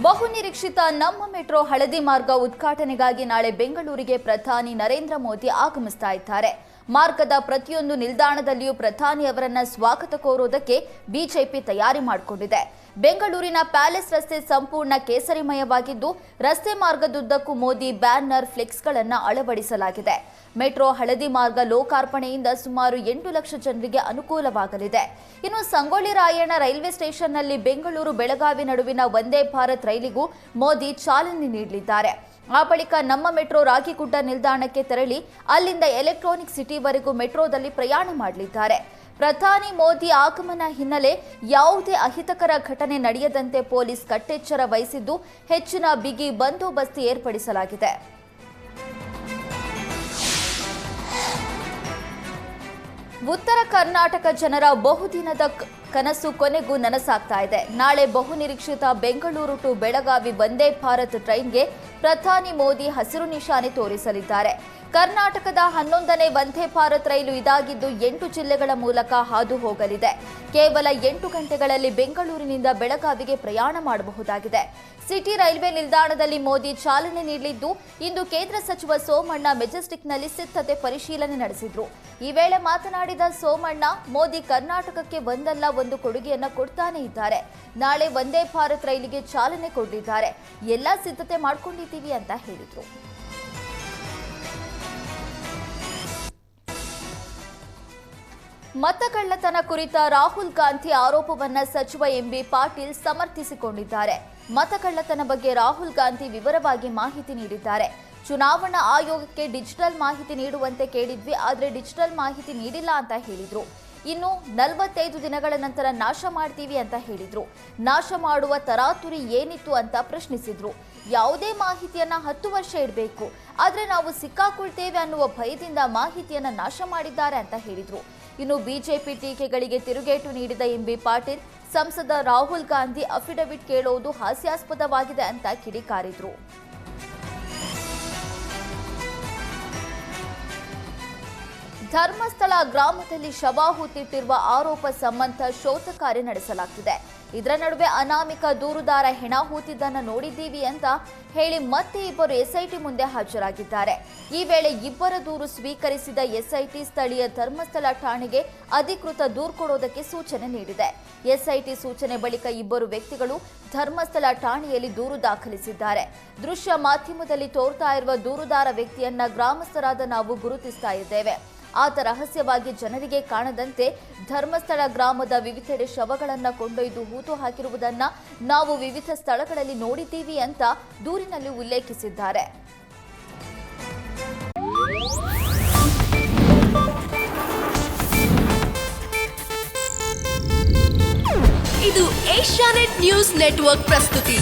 ಬಹುನಿರೀಕ್ಷಿತ ನಮ್ಮ ಮೆಟ್ರೋ ಹಳದಿ ಮಾರ್ಗ ಉದ್ಘಾಟನೆಗಾಗಿ ನಾಳೆ ಬೆಂಗಳೂರಿಗೆ ಪ್ರಧಾನಿ ನರೇಂದ್ರ ಮೋದಿ ಆಗಮಿಸ್ತಾ ಇದ್ದಾರೆ. ಮಾರ್ಗದ ಪ್ರತಿಯೊಂದು ನಿಲ್ದಾಣದಲ್ಲಿಯೂ ಪ್ರಧಾನಿ ಅವರನ್ನ ಸ್ವಾಗತ ಕೋರುವುದಕ್ಕೆ ಬಿಜೆಪಿ ತಯಾರಿ ಮಾಡಿಕೊಂಡಿದೆ. ಬೆಂಗಳೂರಿನ ಪ್ಯಾಲೇಸ್ ರಸ್ತೆ ಸಂಪೂರ್ಣ ಕೇಸರಿಮಯವಾಗಿದ್ದು, ರಸ್ತೆ ಮಾರ್ಗದುದ್ದಕ್ಕೂ ಮೋದಿ ಬ್ಯಾನರ್ ಫ್ಲೆಕ್ಸ್ಗಳನ್ನು ಅಳವಡಿಸಲಾಗಿದೆ. ಮೆಟ್ರೋ ಹಳದಿ ಮಾರ್ಗ ಲೋಕಾರ್ಪಣೆಯಿಂದ ಸುಮಾರು ಎಂಟು ಲಕ್ಷ ಜನರಿಗೆ ಅನುಕೂಲವಾಗಲಿದೆ. ಇನ್ನು ಸಂಗೊಳ್ಳಿ ರಾಯಣ್ಣ ರೈಲ್ವೆ ಸ್ಟೇಷನ್ನಲ್ಲಿ ಬೆಂಗಳೂರು ಬೆಳಗಾವಿ ನಡುವಿನ ವಂದೇ ಭಾರತ್ ರೈಲಿಗೂ ಮೋದಿ ಚಾಲನೆ ನೀಡಲಿದ್ದಾರೆ. ಆ ಬಳಿಕ ನಮ್ಮ ಮೆಟ್ರೋ ರಾಗಿಗುಡ್ಡ ನಿಲ್ದಾಣಕ್ಕೆ ತೆರಳಿ, ಅಲ್ಲಿಂದ ಎಲೆಕ್ಟ್ರಾನಿಕ್ ಸಿಟಿವರೆಗೂ ಮೆಟ್ರೋದಲ್ಲಿ ಪ್ರಯಾಣ ಮಾಡಲಿದ್ದಾರೆ ಪ್ರಧಾನಿ ಮೋದಿ ಆಗಮನ ಹಿನ್ನೆಲೆ ಯಾವುದೇ ಅಹಿತಕರ ಘಟನೆ ನಡೆಯದಂತೆ ಪೊಲೀಸ್ ಕಟ್ಟೆಚ್ಚರ ವಹಿಸಿದ್ದು ಹೆಚ್ಚಿನ ಬಿಗಿ ಬಂದೋಬಸ್ತ್ ಏರ್ಪಡಿಸಲಾಗಿದೆ ಉತ್ತರ ಕರ್ನಾಟಕ ಜನರ ಬಹುದಿನದ ಕನಸು ಕೊನೆಗೂ ನನಸಾಗ್ತಾ ಇದೆ ನಾಳೆ ಬಹುನಿರೀಕ್ಷಿತ ಬೆಂಗಳೂರು ಟು ಬೆಳಗಾವಿ ವಂದೇ ಭಾರತ್ ಟ್ರೈನ್ಗೆ ಪ್ರಧಾನಿ ಮೋದಿ ಹಸಿರು ನಿಶಾನೆ ತೋರಿಸಲಿದ್ದಾರೆ ಕರ್ನಾಟಕದ ಹನ್ನೊಂದನೇ ವಂದೇ ಭಾರತ್ ರೈಲು ಇದಾಗಿದ್ದು ಎಂಟು ಜಿಲ್ಲೆಗಳ ಮೂಲಕ ಹಾದು ಹೋಗಲಿದೆ. ಕೇವಲ ಎಂಟು ಗಂಟೆಗಳಲ್ಲಿ ಬೆಂಗಳೂರಿನಿಂದ ಬೆಳಗಾವಿಗೆ ಪ್ರಯಾಣ ಮಾಡಬಹುದಾಗಿದೆ. ಸಿಟಿ ರೈಲ್ವೆ ನಿಲ್ದಾಣದಲ್ಲಿ ಮೋದಿ ಚಾಲನೆ ನೀಡಲಿದ್ದು, ಇಂದು ಕೇಂದ್ರ ಸಚಿವ ಸೋಮಣ್ಣ ಮೆಜೆಸ್ಟಿಕ್ನಲ್ಲಿ ಸಿದ್ಧತೆ ಪರಿಶೀಲನೆ ನಡೆಸಿದ್ರು. ಈ ವೇಳೆ ಮಾತನಾಡಿದ ಸೋಮಣ್ಣ, ಮೋದಿ ಕರ್ನಾಟಕಕ್ಕೆ ಒಂದಲ್ಲ, ಒಂದು ಕೊಡುಗೆಯನ್ನ ಕೊಡ್ತಾನೆ ಇದ್ದಾರೆ. ನಾಳೆ ವಂದೇ ಭಾರತ್ ರೈಲಿಗೆ ಚಾಲನೆ ಕೊಟ್ಟಿದ್ದಾರೆ ಎಲ್ಲ ಸಿದ್ಧತೆ ಮಾಡ್ಕೊಂಡಿದ್ದೀವಿ ಅಂತ ಹೇಳಿದ್ರು. ಮತಕಳ್ಳತನ ಕುರಿತ ರಾಹುಲ್ ಗಾಂಧಿ ಆರೋಪವನ್ನ ಸಚಿವ ಎಂಬಿ ಪಾಟೀಲ್ ಸಮರ್ಥಿಸಿಕೊಂಡಿದ್ದಾರೆ. ಮತಕಳ್ಳತನ ಬಗ್ಗೆ ರಾಹುಲ್ ಗಾಂಧಿ ವಿವರವಾಗಿ ಮಾಹಿತಿ ನೀಡಿದ್ದಾರೆ. ಚುನಾವಣಾ ಆಯೋಗಕ್ಕೆ ಡಿಜಿಟಲ್ ಮಾಹಿತಿ ನೀಡುವಂತೆ ಕೇಳಿದ್ವಿ, ಆದರೆ ಡಿಜಿಟಲ್ ಮಾಹಿತಿ ನೀಡಿಲ್ಲ ಅಂತ ಹೇಳಿದ್ರು. ಇನ್ನು ನಲವತ್ತೈದು ದಿನಗಳ ನಂತರ ನಾಶ ಮಾಡ್ತೀವಿ ಅಂತ ಹೇಳಿದ್ರು. ನಾಶ ಮಾಡುವ ತರಾತುರಿ ಏನಿತ್ತು ಅಂತ ಪ್ರಶ್ನಿಸಿದ್ರು. ಯಾವುದೇ ಮಾಹಿತಿಯನ್ನ ಹತ್ತು ವರ್ಷ ಇಡಬೇಕು, ಆದರೆ ನಾವು ಸಿಕ್ಕಾಕೊಳ್ತೇವೆ ಅನ್ನುವ ಭಯದಿಂದ ಮಾಹಿತಿಯನ್ನ ನಾಶ ಮಾಡಿದ್ದಾರೆ ಅಂತ ಹೇಳಿದ್ರು. ಇನ್ನು ಬಿಜೆಪಿ ಟೀಕೆಗಳಿಗೆ ತಿರುಗೇಟು ನೀಡಿದ ಎಂಬಿ ಪಾಟೀಲ್, ಸಂಸದ ರಾಹುಲ್ ಗಾಂಧಿ ಅಫಿಡವಿಟ್ ಕೇಳುವುದು ಹಾಸ್ಯಾಸ್ಪದವಾಗಿದೆ ಅಂತ ಕಿಡಿಕಾರಿದ್ರು. ಧರ್ಮಸ್ಥಳ ಗ್ರಾಮದಲ್ಲಿ ಶವ ಹೂತಿಟ್ಟಿರುವ ಆರೋಪ ಸಂಬಂಧ ಶೋಧ ಕಾರ್ಯ ನಡೆಸಲಾಗ್ತಿದೆ. ಇದರ ನಡುವೆ ಅನಾಮಿಕ ದೂರುದಾರ ಹೆಣ ಹೂತಿದ್ದನ್ನು ನೋಡಿದ್ದೀವಿ ಅಂತ ಹೇಳಿ ಮತ್ತೆ ಇಬ್ಬರು ಎಸ್ಐಟಿ ಮುಂದೆ ಹಾಜರಾಗಿದ್ದಾರೆ. ಈ ವೇಳೆ ಇಬ್ಬರ ದೂರು ಸ್ವೀಕರಿಸಿದ ಎಸ್ಐಟಿ ಸ್ಥಳೀಯ ಧರ್ಮಸ್ಥಳ ಠಾಣೆಗೆ ಅಧಿಕೃತ ದೂರು ಕೊಡೋದಕ್ಕೆ ಸೂಚನೆ ನೀಡಿದೆ. ಎಸ್ಐಟಿ ಸೂಚನೆ ಬಳಿಕ ಇಬ್ಬರು ವ್ಯಕ್ತಿಗಳು ಧರ್ಮಸ್ಥಳ ಠಾಣೆಯಲ್ಲಿ ದೂರು ದಾಖಲಿಸಿದ್ದಾರೆ. ದೃಶ್ಯ ಮಾಧ್ಯಮದಲ್ಲಿ ತೋರ್ತಾ ಇರುವ ದೂರುದಾರ ವ್ಯಕ್ತಿಯನ್ನ ಗ್ರಾಮಸ್ಥರಾದ ನಾವು ಗುರುತಿಸ್ತಾ ಇದ್ದೇವೆ. ಆತ ರಹಸ್ಯವಾಗಿ ಜನರಿಗೆ ಕಾಣದಂತೆ ಧರ್ಮಸ್ಥಳ ಗ್ರಾಮದ ವಿವಿಧೆಡೆ ಶವಗಳನ್ನು ಕೊಂಡೊಯ್ದು ಹೂತು ಹಾಕಿರುವುದನ್ನು ನಾವು ವಿವಿಧ ಸ್ಥಳಗಳಲ್ಲಿ ನೋಡಿದ್ದೀವಿ ಅಂತ ದೂರಿನಲ್ಲಿ ಉಲ್ಲೇಖಿಸಿದ್ದಾರೆ. ಇದು ಏಷ್ಯಾನೆಟ್ ನ್ಯೂಸ್ ನೆಟ್ವರ್ಕ್ ಪ್ರಸ್ತುತಿ.